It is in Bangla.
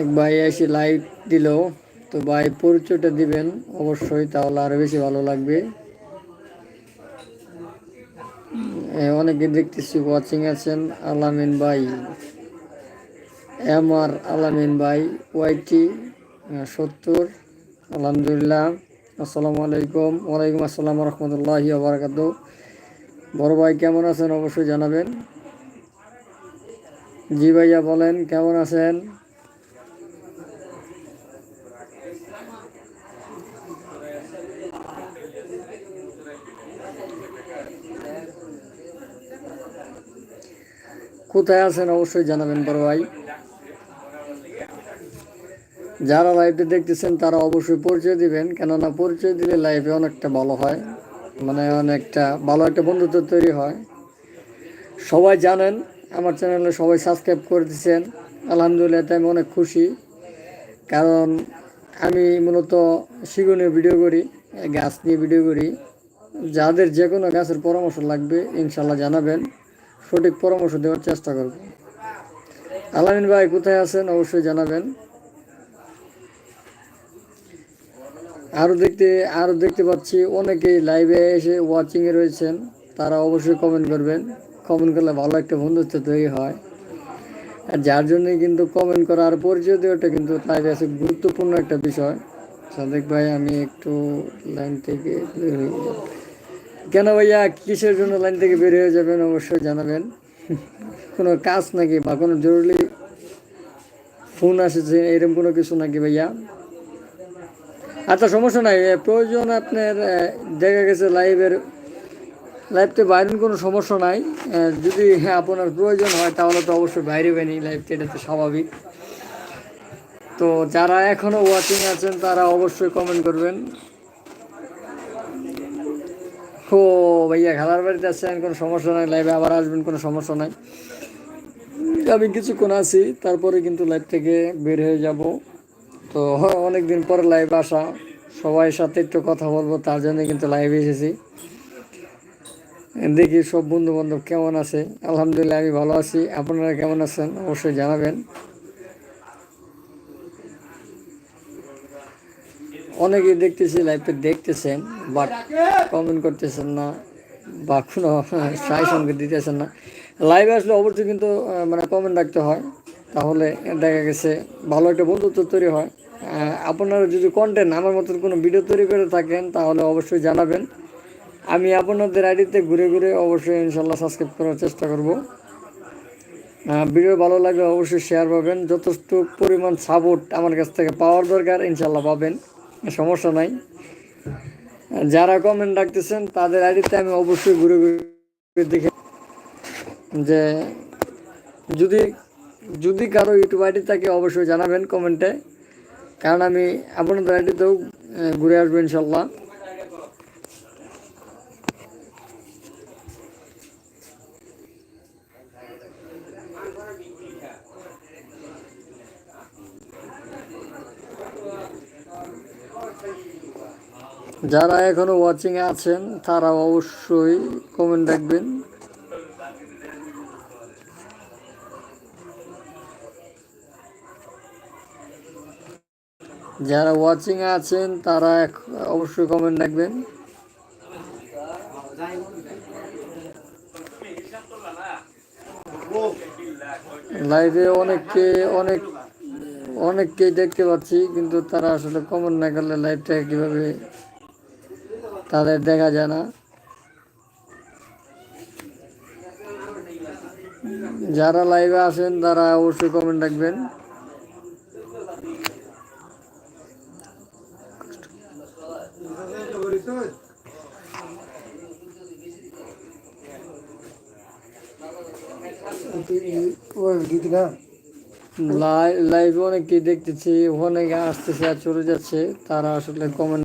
এক ভাই এসে লাইভ দিল। তো ভাই পরিচয়টা দিবেন। অবশ্যই তাহলে আরও বেশি ভালো লাগবে। অনেকে দেখতেছি ওয়াচিং আছেন। আলামিন ভাই, এম আর আলামিন ভাই ওয়াইটি সত্তর। আলহামদুলিল্লাহ। আসসালামু আলাইকুম। ওয়ালাইকুম আসসালাম রহমতুল্লাহি বড় ভাই কেমন আছেন? অবশ্যই জানাবেন। জি ভাইয়া বলেন, কেমন আছেন? কোথায় আছেন অবশ্যই জানাবেন বড় ভাই। যারা লাইভে দেখতেছেন, তারা অবশ্যই পরিচয় দিবেন, কেননা পরিচয় দিলে লাইভে অনেকটা ভালো হয় মানে অনেকটা ভালো একটা বন্ধুত্ব তৈরি হয়। সবাই জানেন আমার চ্যানেলে সবাই সাবস্ক্রাইব করে দিচ্ছেন আলহামদুলিল্লাহ তাই আমি অনেক খুশি। কারণ আমি মূলত শিগুনের ভিডিও করি, গাছ নিয়ে ভিডিও করি। যাদের যে কোনো গাছের পরামর্শ লাগবে, ইনশাল্লাহ জানাবেন। সঠিক পরামর্শ দেওয়ার চেষ্টা করব। আলামিন ভাই কোথায় আছেন? অবশ্যই জানাবেন। আরও দেখতে আরও দেখতে পাচ্ছি, অনেকেই লাইভে এসে ওয়াচিংয়ে রয়েছেন। তারা অবশ্যই কমেন্ট করবেন। কমেন্ট করলে ভালো একটা বন্ধুত্ব তৈরি হয়। আর যার জন্য কিন্তু কমেন্ট করা আর পরিচয় দেওয়াটা কিন্তু লাইভে আছে গুরুত্বপূর্ণ একটা বিষয়। সাদেক ভাই, আমি একটু লাইন থেকে বের হয়ে যাব। কেন ভাইয়া, কিসের জন্য লাইন থেকে বের হয়ে যাবেন অবশ্যই জানাবেন। কোনো কাজ নাকি বা কোনো জরুরি ফোন আসেছে, এরকম কোনো কিছু নাকি ভাইয়া? আচ্ছা সমস্যা নাই। প্রয়োজন আপনার দেখা গেছে লাইভের লাইভতে বাইরের কোনো সমস্যা নাই। যদি হ্যাঁ আপনার প্রয়োজন হয়, তাহলে তো অবশ্যই বাইরে বেনি লাইভতে এটা তো স্বাভাবিক। তো যারা এখনও ওয়াচিং আছেন, তারা অবশ্যই কমেন্ট করবেন। ও ভাইয়া, খেলার বাড়িতে আসছেন কোনো সমস্যা নাই লাইভে আবার আসবেন, কোনো সমস্যা নাই। আমি কিছুক্ষণ আছি, তারপরে কিন্তু লাইভ থেকে বের হয়ে যাব। তো অনেক দিন পরে লাইভ আসা, সবাই সাথে একটু কথা বলব, তার জন্য কিন্তু লাইভে এসেছি। দেখি সব বন্ধু বান্ধব কেমন আছে? আলহামদুলিল্লাহ, আমি ভালো আছি। আপনারা কেমন আছেন? অবশ্যই জানাবেন। অনেকেই দেখতেছি লাইভে দেখতেছেন বাট কমেন্ট করতেছেন না, বা কোনো সাই সঙ্গে দিতেছেন না। লাইভে আসলে অবশ্যই কিন্তু মানে কমেন্ট রাখতে হয়। তাহলে দেখা গেছে, ভালো একটা বন্ধুত্ব তৈরি হয়। আপনারা যদি কন্টেন্ট আমার মতন কোনো ভিডিও তৈরি করে থাকেন, তাহলে অবশ্যই জানাবেন। আমি আপনাদের আইডিতে ঘুরে ঘুরে অবশ্যই ইনশাল্লাহ সাবস্ক্রাইব করার চেষ্টা করব। ভিডিও ভালো লাগলে অবশ্যই শেয়ার পাবেন। যথেষ্ট পরিমাণ সাপোর্ট আমার কাছ থেকে পাওয়ার দরকার, ইনশাল্লাহ পাবেন। সমস্যা নাই। যারা কমেন্ট রাখতেছেন, তাদের আইডিতে আমি অবশ্যই ঘুরে ঘুরে দেখে যে যদি যদি কারও ইউটিউব আইডি থাকে অবশ্যই জানাবেন কমেন্টে কারণ আমি আপনাদের আইডিতেও ঘুরে আসব ইনশাল্লাহ। যারা এখনও ওয়াচিং আছেন তারা অবশ্যই কমেন্ট রাখবেন যারা ওয়াচিং আছেন, তারা অবশ্যই কমেন্ট রাখবেন লাইভে অনেককে, অনেক, অনেককেই দেখতে পাচ্ছি, কিন্তু তারা আসলে কমেন্ট না করলে লাইভটা কীভাবে তাদের দেখা যায় না। যারা লাইভে আছেন, তারা অবশ্যই কমেন্ট রাখবেন। লাইভে অনেককেই দেখতেছি, অনেকে আসতেছে আর চলে যাচ্ছে, তারা আসলে কমেন্ট